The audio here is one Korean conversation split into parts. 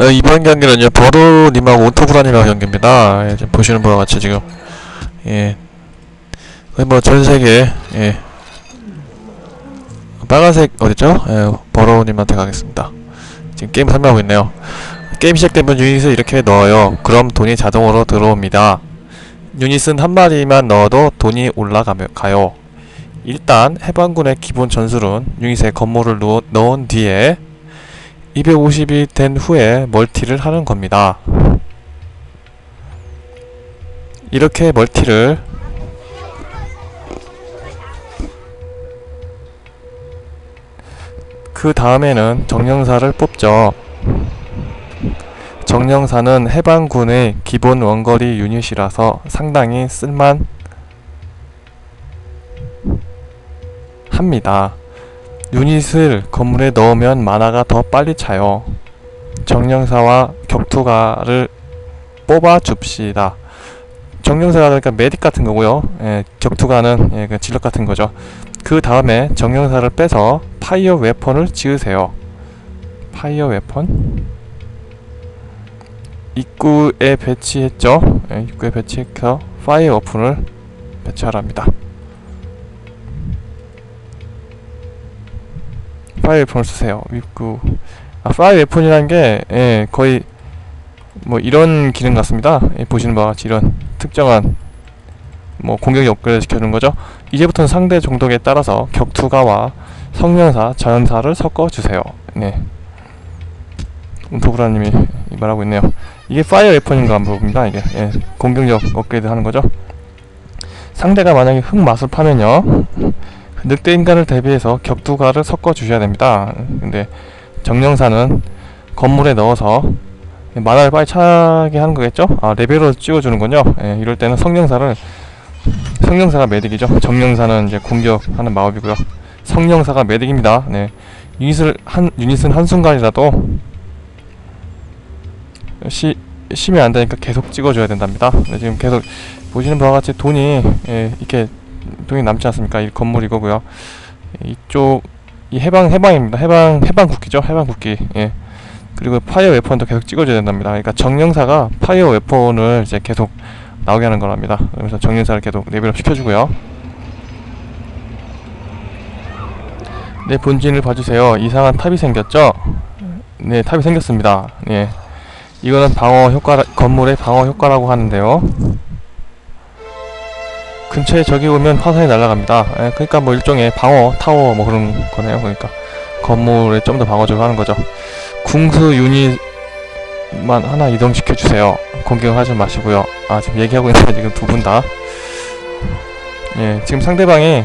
어, 이번 경기는요 버로님하고 온토브라님하고 경기입니다. 예, 보시는 바와 같이 지금 예 거의 뭐 전 세계 예 빨간색 어딨죠? 예, 버로님한테 가겠습니다. 지금 게임 설명하고 있네요. 게임 시작되면 유닛을 이렇게 넣어요. 그럼 돈이 자동으로 들어옵니다. 유닛은 한 마리만 넣어도 돈이 올라가요. 일단 해방군의 기본 전술은 유닛에 건물을 누, 넣은 뒤에 250이 된 후에 멀티를 하는 겁니다. 이렇게 멀티를 그 다음에는 정령사를 뽑죠. 정령사는 해방군의 기본 원거리 유닛이라서 상당히 쓸만 합니다. 유닛을 건물에 넣으면 만화가 더 빨리 차요. 정령사와 격투가를 뽑아 줍시다. 정령사가 그러니까 메딕 같은 거고요. 예, 격투가는 예, 그 질럿 같은 거죠. 그 다음에 정령사를 빼서 파이어 웨폰을 지으세요. 파이어 웨폰 입구에 배치했죠. 예, 입구에 배치해서 파이어 웨폰을 배치하랍니다. 파이어 웨폰을 쓰세요. 입구 아 파이어 웨폰이라는 게 예, 거의 뭐 이런 기능 같습니다. 예, 보시는 바와 같이 이런 특정한 뭐 공격이 업그레이드 시켜주는 거죠. 이제부터는 상대 종독에 따라서 격투가와 성명사, 자연사를 섞어 주세요. 네. 도브라님이 말하고 있네요. 이게 파이어 웨폰인가 한번 봅니다. 이게 예, 공격력 업그레이드 하는 거죠. 상대가 만약에 흑마술 파면요. 늑대 인간을 대비해서 격투가를 섞어 주셔야 됩니다. 근데 정령사는 건물에 넣어서 만화를 빨리 차게 하는 거겠죠? 아 레벨로 찍어주는군요. 예, 이럴 때는 성령사를 성령사가 메딕이죠. 정령사는 이제 공격하는 마법이고요. 성령사가 메딕입니다. 네. 유닛을 한 유닛은 한 순간이라도 시 심이 안 되니까 계속 찍어줘야 된답니다. 네, 지금 계속 보시는 바와 같이 돈이 예, 이렇게 돈이 남지 않습니까? 이 건물 이거고요. 예, 이쪽 이 해방 해방입니다. 해방 해방 국기죠. 해방 국기. 예. 그리고 파이어 웨폰도 계속 찍어줘야 된답니다. 그러니까 정령사가 파이어 웨폰을 이제 계속 나오게 하는 거랍니다. 그래서 정령사를 계속 레벨업 시켜주고요. 네, 본진을 봐주세요. 이상한 탑이 생겼죠? 네, 탑이 생겼습니다. 네. 이거는 방어 효과, 건물의 방어 효과라고 하는데요. 근처에 적이 오면 화산이 날아갑니다. 예, 그러니까 뭐 일종의 방어 타워 뭐 그런 거네요. 그러니까 건물에 좀 더 방어적으로 하는 거죠. 궁수 유닛만 하나 이동시켜 주세요. 공격하지 마시고요. 아 지금 얘기하고 있는데 지금 두 분 다. 예, 지금 상대방이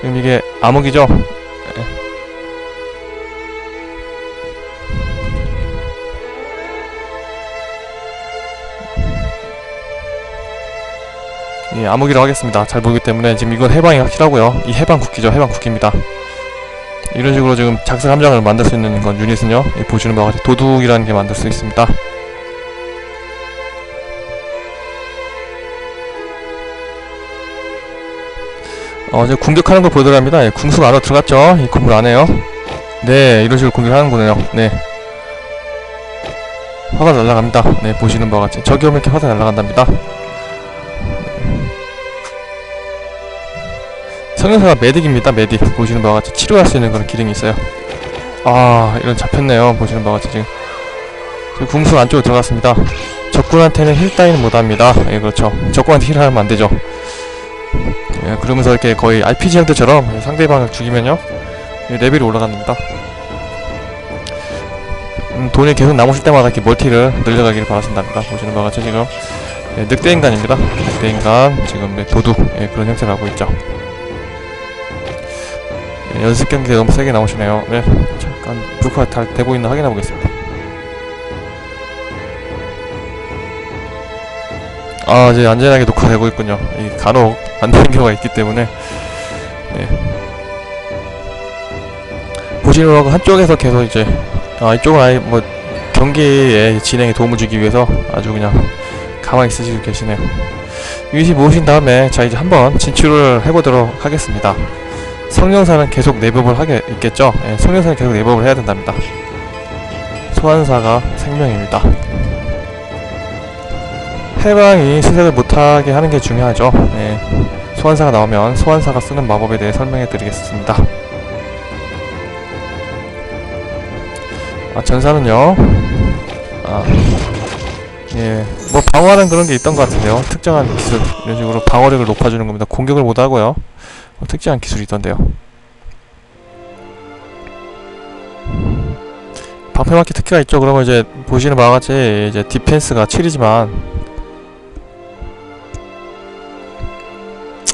지금 이게 암흑이죠. 예, 암흑이라고 하겠습니다. 잘 모르기 때문에 지금 이건 해방이 확실하고요. 이 해방 국기죠. 해방 국기입니다. 이런 식으로 지금 작색 함정을 만들 수 있는 건 유닛은요. 이 보시는 바와 같이 도둑이라는 게 만들 수 있습니다. 어, 이제 공격하는 걸 보여드립니다. 예, 궁수가 안으로 들어갔죠. 이 건물 안에요. 네, 이런 식으로 공격하는 거네요. 네. 화가 날아갑니다. 네, 보시는 바와 같이. 적이 오면 이렇게 화가 날아간답니다. 성형사가 메딕입니다. 메딕. 보시는 바와 같이 치료할 수 있는 그런 기능이 있어요. 아 이런 잡혔네요. 보시는 바와 같이 지금. 지금 궁수 안쪽으로 들어갔습니다. 적군한테는 힐 따위는 못합니다. 예 그렇죠. 적군한테 힐 하면 안되죠. 예 그러면서 이렇게 거의 RPG 형태처럼 상대방을 죽이면요. 예, 레벨이 올라갑니다. 음, 돈이 계속 남으실 때마다 이렇게 멀티를 늘려가기를 바라신답니다. 보시는 바와 같이 지금. 예, 늑대인간입니다. 늑대인간. 지금 네, 도둑 예, 그런 형태를 하고 있죠 네, 연습 경기 너무 세게 나오시네요. 네, 잠깐 불카 다 되고 있나 확인해 보겠습니다. 아, 이제 안전하게 녹화되고 있군요. 이 간혹 안 되는 경우가 있기 때문에 네. 바가 한쪽에서 계속 이제 아 이쪽은 아예 뭐 경기의 진행에 도움을 주기 위해서 아주 그냥 가만히 있으시고 계시네요. 유닛이 모으신 다음에 자 이제 한번 진출을 해보도록 하겠습니다. 성령사는 계속 내법을 하게 있겠죠? 예, 성령사는 계속 내법을 해야 된답니다. 소환사가 생명입니다. 해방이 수색을 못하게 하는 게 중요하죠. 예. 소환사가 나오면 소환사가 쓰는 마법에 대해 설명해 드리겠습니다. 아, 전사는요, 아, 예, 뭐 방어하는 그런 게 있던 것 같은데요. 특정한 기술, 이런 식으로 방어력을 높아주는 겁니다. 공격을 못 하고요. 뭐 특정한 기술이 있던데요. 방패맞기 특기가 있죠. 그러면 이제 보시는 바와 같이 이제 디펜스가 7이지만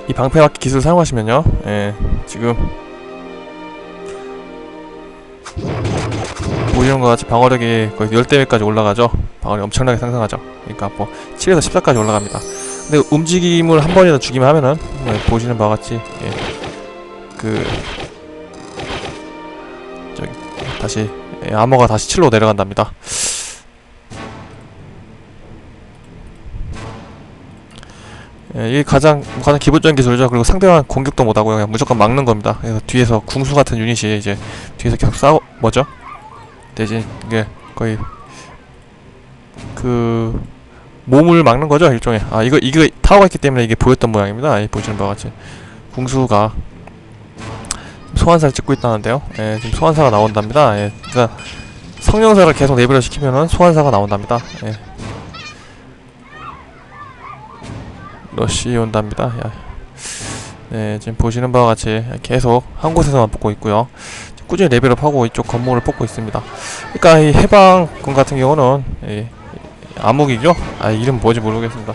이 방패맞기 기술 사용하시면요. 예, 지금 보시는 것 같이 방어력이 거의 10대까지 올라가죠. 방어력이 엄청나게 상승하죠. 그러니까 뭐 7에서 14까지 올라갑니다. 근데 움직임을 한 번이라도 죽이면 하면은 네, 보시는 바와 같이 예, 그 저기 다시 예, 암호가 다시 7로 내려간답니다. 예, 이게 가장 가장 기본적인 기술이죠. 그리고 상대방 공격도 못하고요. 그냥 무조건 막는 겁니다. 그래서 뒤에서 궁수 같은 유닛이 이제 뒤에서 계속 싸워 뭐죠? 대신 이게 거의 그 몸을 막는 거죠 일종의. 아 이거 이거 타워가 있기 때문에 이게 보였던 모양입니다. 이 보시는 바와 같이 궁수가 소환사를 찍고 있다는데요. 예, 지금 소환사가 나온답니다. 예, 그러니까 성령사를 계속 레벨을 시키면은 소환사가 나온답니다. 예. 러시 온답니다. 야. 네, 지금 보시는 바와 같이 계속 한 곳에서만 뽑고 있고요. 꾸준히 레벨업하고 이쪽 건물을 뽑고 있습니다. 그러니까 이 해방군 같은 경우는 이 암흑이죠? 아 이름 뭐지 모르겠습니다.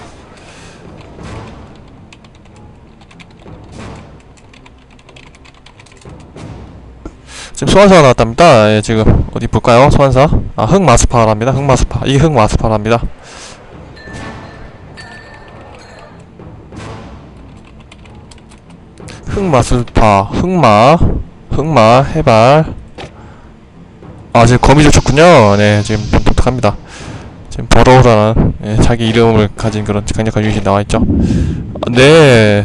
지금 소환사가 나왔답니다. 예, 지금 어디 볼까요? 소환사. 아, 흑마스파랍니다. 흑마스파. 이게 흑마스파랍니다. 흑마술파, 흑마, 흑마, 해발. 아, 지금 거미줄 쳤군요. 네, 지금 독특합니다. 지금 버러우라는 예, 자기 이름을 가진 그런 강력한 유닛이 나와있죠. 아, 네.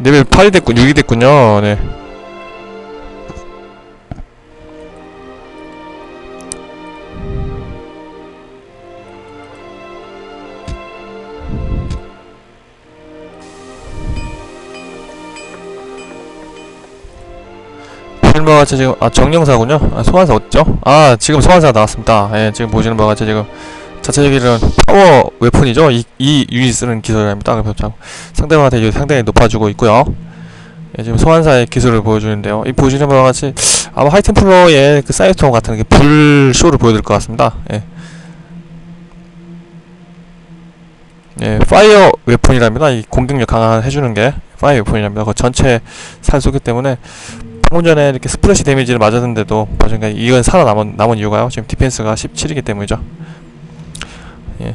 레벨 8이 됐군, 6이 됐군요. 네. 바와 같이 지금 아 정령사군요. 아 소환사 어딨죠? 아 지금 소환사 나왔습니다. 예 지금 보시는 바와 같이 지금 자체적인 파워 웨폰이죠. 이, 이 유닛 쓰는 기술입니다. 그래서 참 상대방한테 상당히 높아주고 있고요. 예, 지금 소환사의 기술을 보여주는데요. 이 보시는 바와 같이 아마 하이템플러의 그 사이스톤 같은 게 불 쇼를 보여드릴 것 같습니다. 예. 예, 파이어 웨폰이랍니다. 이 공격력 강화 해주는 게 파이어 웨폰이랍니다. 그 전체 살 쏘기 때문에 방금 전에 이렇게 스플래시 데미지를 맞았는데도 그러니까 이건 살아남은 남은 이유가요. 지금 디펜스가 17이기 때문이죠. 예.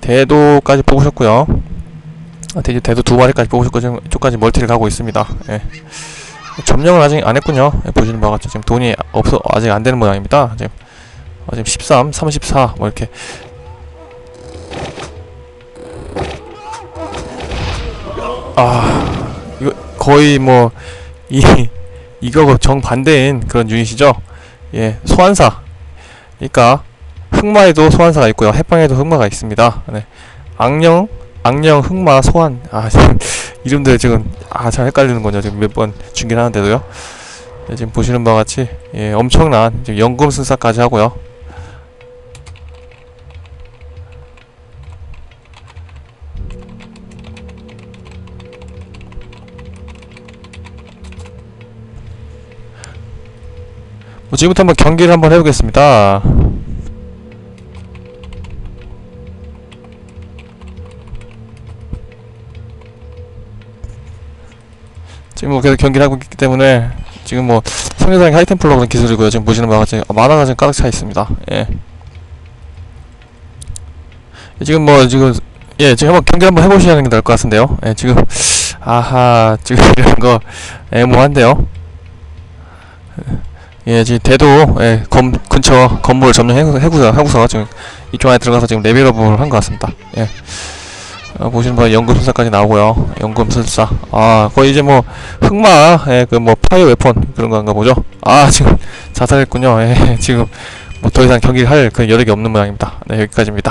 대도까지 뽑으셨고요. 아, 대도, 대도 두 마리까지 뽑으셨고 지금 이쪽까지 멀티를 가고 있습니다. 예. 점령을 아직 안 했군요. 예, 보시는 바와 같이 지금 돈이 없어 아직 안 되는 모양입니다. 지금 어, 지금 13, 34, 뭐 이렇게 아이 거 거의 뭐 이 이거 정반대인 그런 유닛이죠. 예, 소환사. 그러니까 흑마에도 소환사가 있고요. 해방에도 흑마가 있습니다. 네. 악령, 악령, 흑마, 소환. 아, 지금 이름들 지금 아, 잘 헷갈리는 거죠. 지금 몇 번 중계를 하는데도요. 네, 지금 보시는 바와 같이 예, 엄청난 지금 연금 승사까지 하고요. 지금부터 한번 경기를 한번 해보겠습니다. 지금 뭐 계속 경기를 하고 있기 때문에 지금 뭐 상대방이 하이템플러 그런 기술이고요. 지금 보시는 바와 같이 만화가 지금 가득 차 있습니다. 예. 지금 뭐 지금 예 지금 한번 경기 한번 해보시는 게 나을 것 같은데요. 예 지금 아하 지금 이런 거 애모한데요. 예, 지금 대도 예, 검 근처 건물 점령 해구, 해구서 하고서 지금 이쪽 안에 들어가서 지금 레벨업을 한 것 같습니다. 예. 어, 보시는 바 연금술사까지 나오고요. 연금술사. 아, 거의 이제 뭐, 흑마, 예, 그 뭐, 파이어 웨폰, 그런 건가 보죠. 아, 지금 자살했군요. 예, 지금, 뭐, 더 이상 경기할 그 여력이 없는 모양입니다. 네, 여기까지입니다.